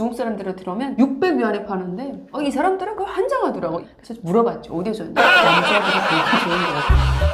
중국 사람들을 들어오면 600위안에 파는데 어, 이 사람들은 그걸 환장하더라고. 그래서 물어봤죠. 어디에 줬는데 남자들이 그렇게 좋은 거 같아요.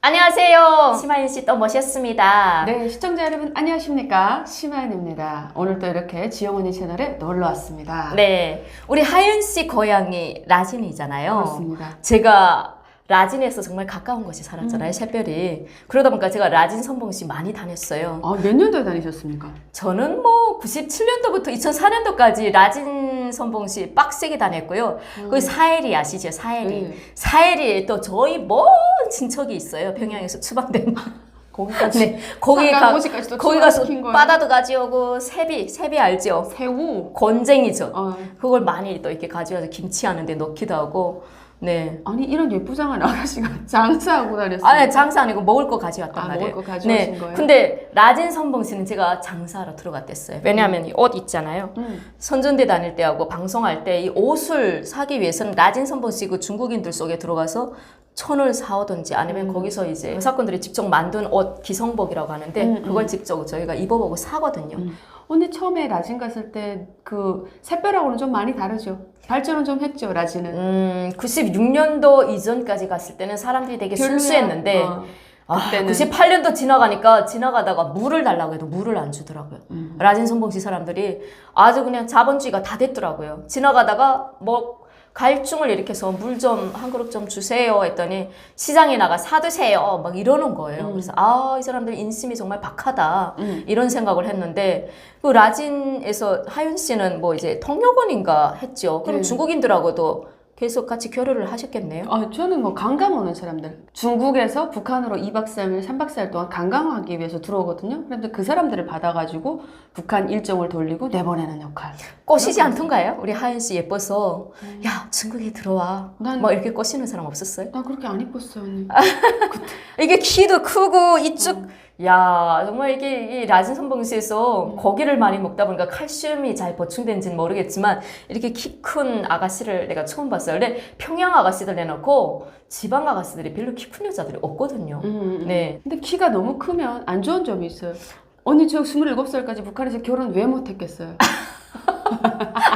안녕하세요. 심하윤 씨또 모셨습니다. 네, 시청자 여러분 안녕하십니까? 심하연입니다. 오늘 또 이렇게 지영 언니 채널에 놀러 왔습니다. 네. 우리 하윤 씨 고향이 라진이잖아요. 그렇습니다. 제가 라진에서 정말 가까운 곳에 살았잖아요, 샛별이. 그러다 보니까 제가 라진 선봉시 많이 다녔어요. 아, 몇 년도에 다니셨습니까? 저는 뭐 97년도부터 2004년도까지 라진 선봉시 빡세게 다녔고요. 그 사해리 아시죠? 사해리. 네. 사해리에 또 저희 먼 친척이 있어요. 평양에서 추방된. 거기까지 네. 거기 가 거기 가서? 바다도 가져오고 세비 세비 알죠? 새우. 곤쟁이죠. 어. 그걸 많이 또 이렇게 가져와서 김치 하는데 넣기도 하고. 네. 아니 이런 예쁘장한 아가씨가 장사하고 다녔어요. 아니 장사 아니고 먹을 거 가져왔단 아, 말이에요. 먹을 거 가져오신 네. 거예요? 근데 라진 선봉 씨는 제가 장사하러 들어갔댔어요. 왜냐하면 이 옷 있잖아요. 음. 선전대 다닐 때하고 방송할 때 이 옷을 사기 위해서는 라진 선봉 씨 그 중국인들 속에 들어가서 천을 사오든지 아니면 음. 거기서 이제 여사건들이 직접 만든 옷 기성복이라고 하는데 음, 그걸 직접 저희가 입어보고 사거든요. 음. 언니 처음에 라진 갔을 때그 샛별하고는 좀 많이 다르죠. 발전은 좀 했죠 라진은. 음, 96년도 이전까지 갔을 때는 사람들이 되게 별로야. 순수했는데 어. 아, 그때는. 98년도 지나가니까 지나가다가 물을 달라고 해도 물을 안 주더라고요. 음. 라진 선봉시 사람들이 아주 그냥 자본주의가 다 됐더라고요. 지나가다가 뭐 갈증을 일으켜서 물 좀 한 그릇 좀 주세요 했더니 시장에 나가 사드세요 막 이러는 거예요. 음. 그래서 아 이 사람들 인심이 정말 박하다 음. 이런 생각을 했는데 그 라진에서 하윤 씨는 뭐 이제 통역원인가 했죠. 그럼 네. 중국인들하고도 계속 같이 교류를 하셨겠네요. 아, 저는 뭐 관광 오는 사람들. 중국에서 북한으로 2박 3일, 3박 4일 동안 관광하기 위해서 들어오거든요. 그런데 그 사람들을 받아가지고 북한 일정을 돌리고 내보내는 역할. 꼬시지 않던가요? 우리 하윤 씨 예뻐서 야 중국에 들어와. 난- 뭐 이렇게 꼬시는 사람 없었어요? 나 그렇게 안 이뻤어요, 언니. 이게 키도 크고 이쪽 야 정말 이게 이 라진 선봉시에서 고기를 많이 먹다 보니까 칼슘이 잘 보충된지는 모르겠지만 이렇게 키 큰 아가씨를 내가 처음 봤어요. 근데 평양 아가씨들 내놓고 지방 아가씨들이 별로 키 큰 여자들이 없거든요. 음, 음, 음. 네. 근데 키가 너무 크면 안 좋은 점이 있어요. 언니 저 27살까지 북한에서 결혼 왜 못했겠어요?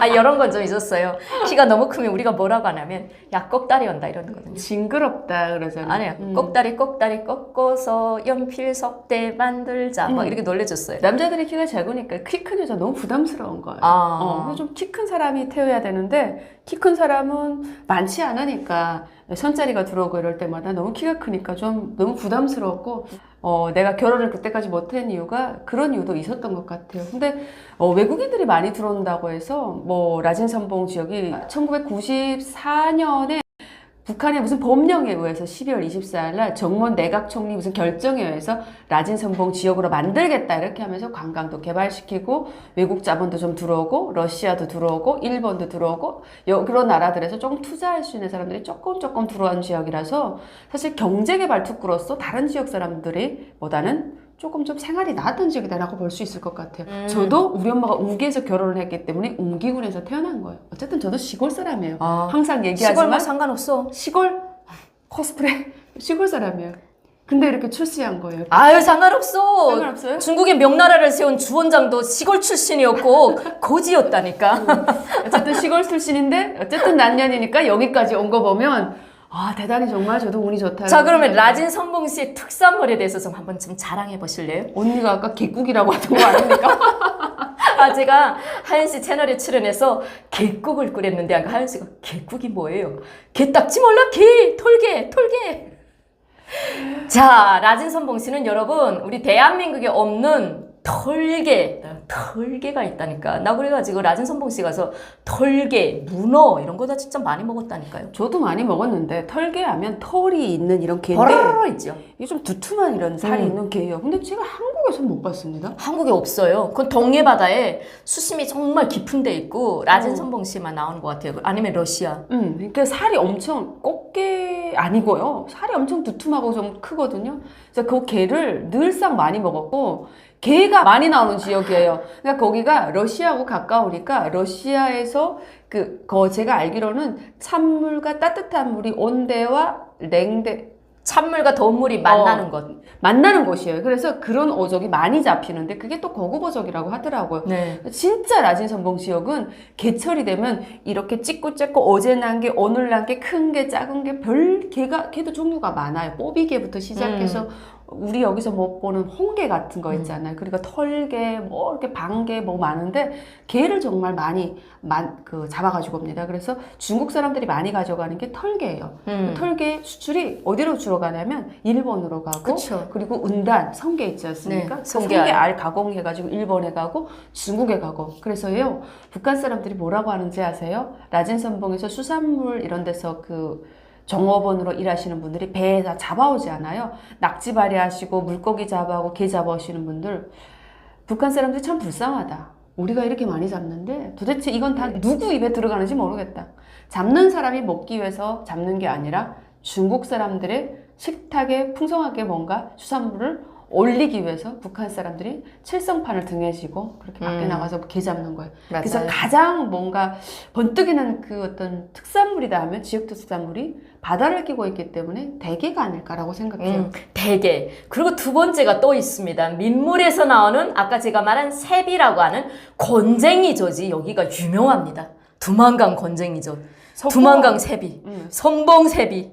아 이런 건 좀 있었어요. 키가 너무 크면 우리가 뭐라고 하냐면 야 꼭다리 온다 이러는 거든요. 징그럽다 그러잖아요. 아니요. 음. 꼭다리 꼭다리 꺾어서 연필 석대 만들자 막 음. 이렇게 놀래줬어요. 남자들이 키가 작으니까 키 큰 여자 너무 부담스러운 거예요. 아. 어, 그래서 좀 키 큰 사람이 태워야 되는데 키 큰 사람은 많지 않으니까 선자리가 들어오고 이럴 때마다 너무 키가 크니까 좀 너무 부담스러웠고 어, 내가 결혼을 그때까지 못한 이유가 그런 이유도 있었던 것 같아요. 근데 어, 외국인들이 많이 들어온다고 해서 뭐 라진 선봉 지역이 1994년에 북한의 무슨 법령에 의해서 12월 24일 날 정문 내각 총리 무슨 결정에 의해서 라진 선봉 지역으로 만들겠다 이렇게 하면서 관광도 개발시키고 외국 자본도 좀 들어오고 러시아도 들어오고 일본도 들어오고 여, 그런 나라들에서 조금 투자할 수 있는 사람들이 조금 조금 들어온 지역이라서 사실 경제 개발 특구로서 다른 지역 사람들이 보다는 조금 좀 생활이 나았던 지역이다라고 볼 수 있을 것 같아요. 음. 저도 우리 엄마가 우기에서 결혼을 했기 때문에 웅기군에서 태어난 거예요. 어쨌든 저도 시골 사람이에요. 아. 항상 시골 뭐 얘기하지만 상관없어. 시골 코스프레 시골 사람이에요. 근데 이렇게 출시한 거예요. 아유 상관없어. 상관없어요? 중국의 명나라를 세운 주원장도 시골 출신이었고 고지였다니까. 어쨌든 시골 출신인데 어쨌든 난년이니까 여기까지 온 거 보면 아 대단히 정말 저도 운이 좋다. 자 그러면 라진 선봉 씨의 특산물에 대해서 좀 한번 좀 자랑해 보실래요? 언니가 아까 개국이라고 하던 거 아닙니까? 아 제가 하연 씨 채널에 출연해서 개국을 끓였는데 아까 하연 씨가 개국이 뭐예요? 개딱지 몰라 개 톨개 톨개. 자 라진 선봉 씨는 여러분 우리 대한민국에 없는 털개 털개가 있다니까 나 그래가지고 라진 선봉 씨 가서 털개 문어 이런 거 다 진짜 많이 먹었다니까요. 저도 많이 먹었는데 털개 하면 털이 있는 이런 개인데 버러러 있죠. 이게 좀 두툼한 이런 살이 음. 있는 개예요. 근데 제가 한국에서 못 봤습니다. 한국에 없어요. 그건 동해 바다에 수심이 정말 깊은 데 있고 라진 어. 선봉 씨만 나오는 것 같아요. 아니면 러시아. 음, 그러니까 살이 엄청 꽃게 아니고요. 살이 엄청 두툼하고 좀 크거든요. 그래서 그 게를 늘상 많이 먹었고 게가 많이 나오는 지역이에요. 그러니까 거기가 러시아하고 가까우니까 러시아에서 그, 거 제가 알기로는 찬물과 따뜻한 물이 온대와 냉대 찬물과 더운 물이 만나는 것. 만나는 곳이에요. 그래서 그런 어족이 많이 잡히는데 그게 또 거구버족이라고 하더라고요. 네. 진짜 라진 선봉 지역은 개철이 되면 이렇게 찍고 짰고 어제 난 게 오늘 난 게 큰 게 작은 게 별 개가 개도 종류가 많아요. 뽀비개부터 시작해서 우리 여기서 못 보는 홍게 같은 거 있잖아요. 그리고 털개 뭐 이렇게 방개 뭐 많은데 개를 정말 많이 만, 그 잡아가지고 옵니다. 그래서 중국 사람들이 많이 가져가는 게 털개예요. 음. 털개 수출이 어디로 주로 가냐면 일본으로 가고 그쵸. 그리고 은단 성게 있지 않습니까? 네, 그 성게 성게 알. 알 가공해가지고 일본에 가고 중국에 가고 그래서요 북한 사람들이 뭐라고 하는지 아세요? 라진 선봉에서 수산물 이런 데서 그 정업원으로 일하시는 분들이 배에 다 잡아오지 않아요. 낙지발이 하시고 물고기 잡아오고 게 잡아오시는 분들 북한 사람들이 참 불쌍하다. 우리가 이렇게 많이 잡는데 도대체 이건 다 누구 입에 들어가는지 모르겠다. 잡는 사람이 먹기 위해서 잡는 게 아니라 중국 사람들의 식탁에 풍성하게 뭔가 수산물을 올리기 위해서 북한 사람들이 칠성판을 등에 지고 그렇게 밖에 음. 나가서 게 잡는 거예요. 맞아요. 그래서 가장 뭔가 번뜩이는 그 어떤 특산물이다 하면 지역 특산물이 바다를 끼고 있기 때문에 대게가 아닐까라고 생각해요. 음, 대게. 그리고 두 번째가 또 있습니다. 민물에서 나오는 아까 제가 말한 새비라고 하는 건쟁이조지 여기가 유명합니다. 두만강 건쟁이조. 서포- 두만강 새비. 음. 선봉 새비.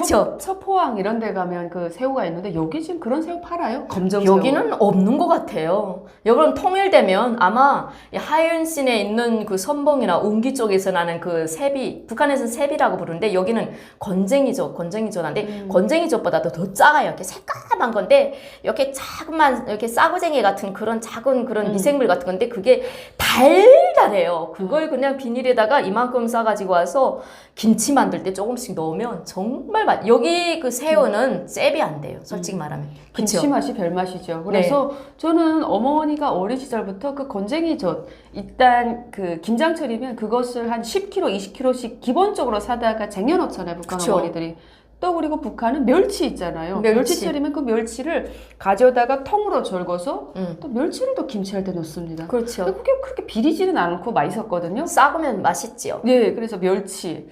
그쵸? 서, 서포항 이런 데 가면 그 새우가 있는데 여기 지금 그런 새우 팔아요? 검정 새우. 여기는 없는 것 같아요. 여러분 통일되면 아마 이 하윤신에 있는 그 선봉이나 웅기 쪽에서 나는 그 새비, 북한에서는 새비라고 부르는데 여기는 건쟁이죠, 건쟁이조인데 음. 건쟁이조보다도 더 작아요. 이렇게 새까만 건데 이렇게 작은 이렇게 싸구쟁이 같은 그런 작은 그런 음. 미생물 같은 건데 그게 달달해요. 그걸 그냥 비닐에다가 이만큼 싸가지고 와서 김치 만들 때 조금씩 넣으면 정말 맛. 여기 그 새우는 잽이 안 돼요. 솔직히 말하면. 그쵸? 김치 맛이 별 맛이죠. 그래서 저는 어머니가 어린 시절부터 그 건쟁이 젓 일단 그 김장철이면 그것을 한 10kg, 20kg씩 기본적으로 사다가 쟁여놓잖아요. 북한 그쵸. 어머니들이. 또 그리고 북한은 멸치 있잖아요. 멸치. 멸치철이면 그 멸치를 가져다가 통으로 절거서 음. 또 멸치를 또 김치할 때 넣습니다. 그렇죠. 근데 그게 그렇게 비리지는 않고 맛있었거든요. 싸구면 맛있지요. 네, 그래서 멸치,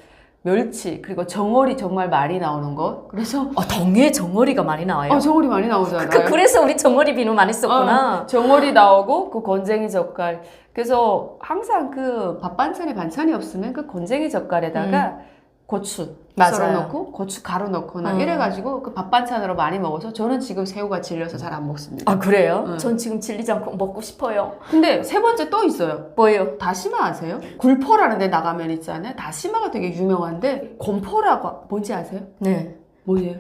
멸치 그리고 정어리 정말 많이 나오는 거. 그래서 어, 덩에 정어리가 많이 나와요. 어, 정어리 많이 나오잖아요. 그, 그래서 우리 정어리 비누 많이 썼구나. 어, 정어리 나오고 그 건쟁이 젓갈. 그래서 항상 그 밥 반찬에 반찬이 없으면 그 건쟁이 젓갈에다가 고추 음. 맞아요. 썰어 넣고 고추 가루 넣거나 음. 이래가지고 그 밥 반찬으로 많이 먹어서 저는 지금 새우가 질려서 잘 안 먹습니다. 아 그래요? 응. 전 지금 질리장국 먹고 싶어요. 근데 세 번째 또 있어요. 뭐예요? 다시마 아세요? 굴포라는 데 나가면 있잖아요. 다시마가 되게 유명한데 곰포라고 뭔지 아세요? 네. 뭐예요?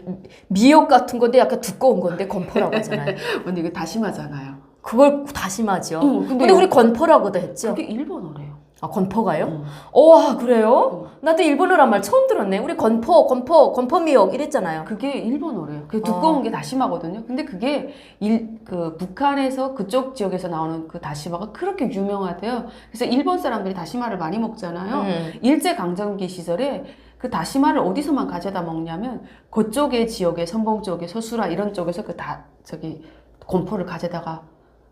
미역 같은 건데 약간 두꺼운 건데 건포라고 하잖아요. 언니 이게 다시마잖아요. 그걸 다시마죠. 응, 근데, 근데 우리 건포라고도 했죠. 그게 일본어래요. 아 건포가요? 응. 와 그래요? 나도 일본어란 말 처음 들었네. 우리 건포, 건포, 건포 미역 이랬잖아요. 그게 일본어래요. 그게 두꺼운 게 다시마거든요. 근데 그게 일, 그 북한에서 그쪽 지역에서 나오는 그 다시마가 그렇게 유명하대요. 그래서 일본 사람들이 다시마를 많이 먹잖아요. 음. 일제 강점기 시절에 그 다시마를 어디서만 가져다 먹냐면 그쪽의 지역에 선봉 쪽에 서수라 이런 쪽에서 그 다 저기 곰포를 가져다가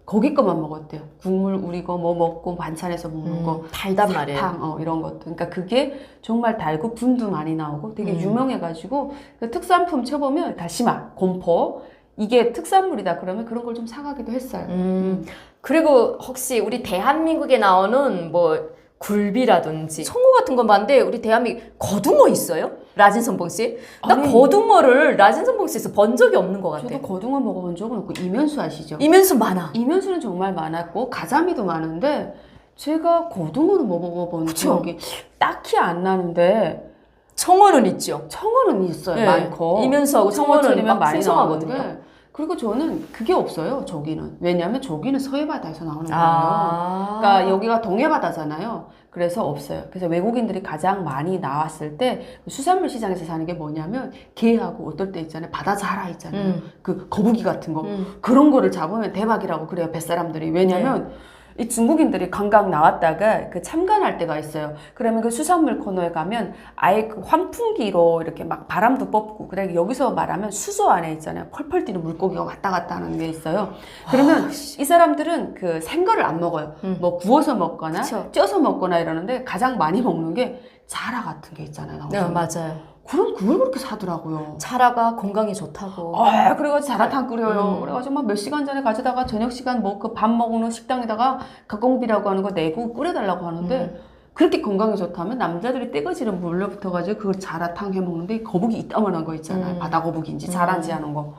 거기 것만 먹었대요. 국물 우리고 뭐 먹고 반찬에서 먹는 거. 음, 달단 말이에요. 탕, 어, 이런 것도. 그러니까 그게 정말 달고 분도 많이 나오고 되게 음. 유명해가지고 그 특산품 쳐보면 다시마, 곰포 이게 특산물이다 그러면 그런 걸 좀 사가기도 했어요. 음, 그리고 혹시 우리 대한민국에 나오는 뭐 굴비라든지 송어 같은 건 봤는데 우리 대한민국 거둥어 있어요? 라진선봉 씨? 나 아니. 거둥어를 라진선봉 씨에서 본 적이 없는 것 같아. 저도 거둥어 먹어본 적은 없고 이면수 아시죠? 이면수 많아. 이면수는 정말 많았고 가자미도 많은데 제가 고등어는 먹어본 그쵸. 기억이 딱히 안 나는데 청어는 있죠. 청어는 있어요 네. 많고 이면수하고 청어는 청어철이면 막 많이 풍성하거든요. 나오는데 그리고 저는 그게 없어요 저기는. 왜냐하면 저기는 서해바다에서 나오는 거예요. 아. 그러니까 여기가 동해바다잖아요. 그래서 없어요. 그래서 외국인들이 가장 많이 나왔을 때 수산물 시장에서 사는 게 뭐냐면 게하고 어떨 때 있잖아요. 바다 자라 있잖아요. 음. 그 거북이 같은 거. 음. 그런 거를 잡으면 대박이라고 그래요 뱃사람들이. 왜냐면 이 중국인들이 관광 나왔다가 그 참관할 때가 있어요. 그러면 그 수산물 코너에 가면 아예 그 환풍기로 이렇게 막 바람도 뽑고 그래 여기서 말하면 수조 안에 있잖아요. 펄펄 뛰는 물고기가 왔다 갔다 하는 게 있어요. 그러면 이 사람들은 그 생거를 안 먹어요. 음. 뭐 구워서 먹거나. 쪄서 먹거나 이러는데 가장 많이 먹는 게 자라 같은 게 있잖아요. 네, 나오잖아요. 맞아요. 그럼 그걸 그렇게 사더라고요. 자라가 건강에 좋다고. 아, 그래가지고 자라탕 끓여요. 음. 그래가지고 막 몇 시간 전에 가져다가 저녁 시간 뭐 그 밥 먹는 식당에다가 가공비라고 하는 거 내고 끓여달라고 하는데 음. 그렇게 건강에 좋다면 남자들이 떼거지를 물려붙어가지고 그걸 자라탕 해 먹는데 거북이 이따만한 거 있잖아요. 음. 바다 거북이인지 음. 자란지 하는 거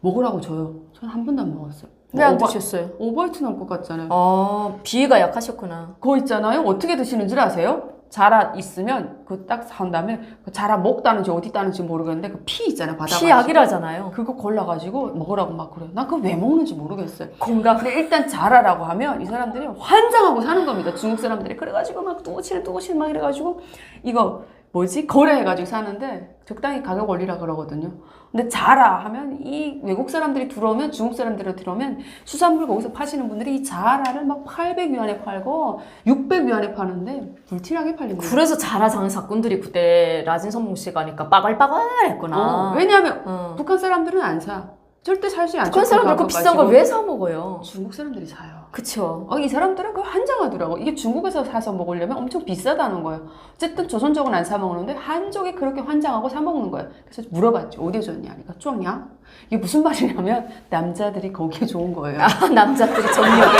먹으라고 줘요. 전 한 번도 안 먹었어요. 왜안 오바- 드셨어요? 오버이트 나올 것 같잖아요. 아, 비위가 약하셨구나. 그거 있잖아요. 어떻게 드시는 줄 아세요? 자라 있으면 그 딱 사온 다음에 그 자라 목 따는지 어디 따는지 모르겠는데 그 피 있잖아요. 바다 피약이라잖아요. 그거 골라가지고 먹으라고 막 그래요. 난 그거 왜 먹는지 모르겠어요. 건강. 근데 일단 자라라고 하면 이 사람들이 환장하고 사는 겁니다. 중국 사람들이. 그래가지고 막 뚜고칠 뚜고칠 막 이래가지고 이거 뭐지? 거래해가지고 사는데 적당히 가격 올리라 그러거든요. 근데 자라 하면 이 외국 사람들이 들어오면 중국 사람들이 들어오면 수산물 거기서 파시는 분들이 이 자라를 막 800위안에 팔고 600위안에 파는데 불티나게 팔린 거예요. 그래서 자라 장사꾼들이 그때 라진 선봉 씨가 하니까 빠글빠글했구나. 어, 왜냐하면 어. 북한 사람들은 안 사. 절대 살지 않죠. 북한 사람들 그 비싼 걸. 왜 사 먹어요? 중국 사람들이 사요. 그쵸. 어, 이 사람들은 그 환장하더라고. 이게 중국에서 사서 먹으려면 엄청 비싸다는 거예요. 어쨌든 조선족은 안 사 먹는데 한족이 그렇게 환장하고 사 먹는 거예요. 그래서 물어봤죠. 어디에 줬냐? 그러니까 쫑냐? 이게 무슨 말이냐면 남자들이 거기에 좋은 거예요. 아, 남자들이 정력에.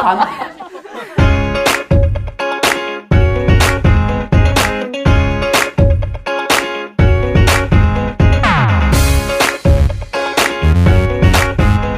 밤,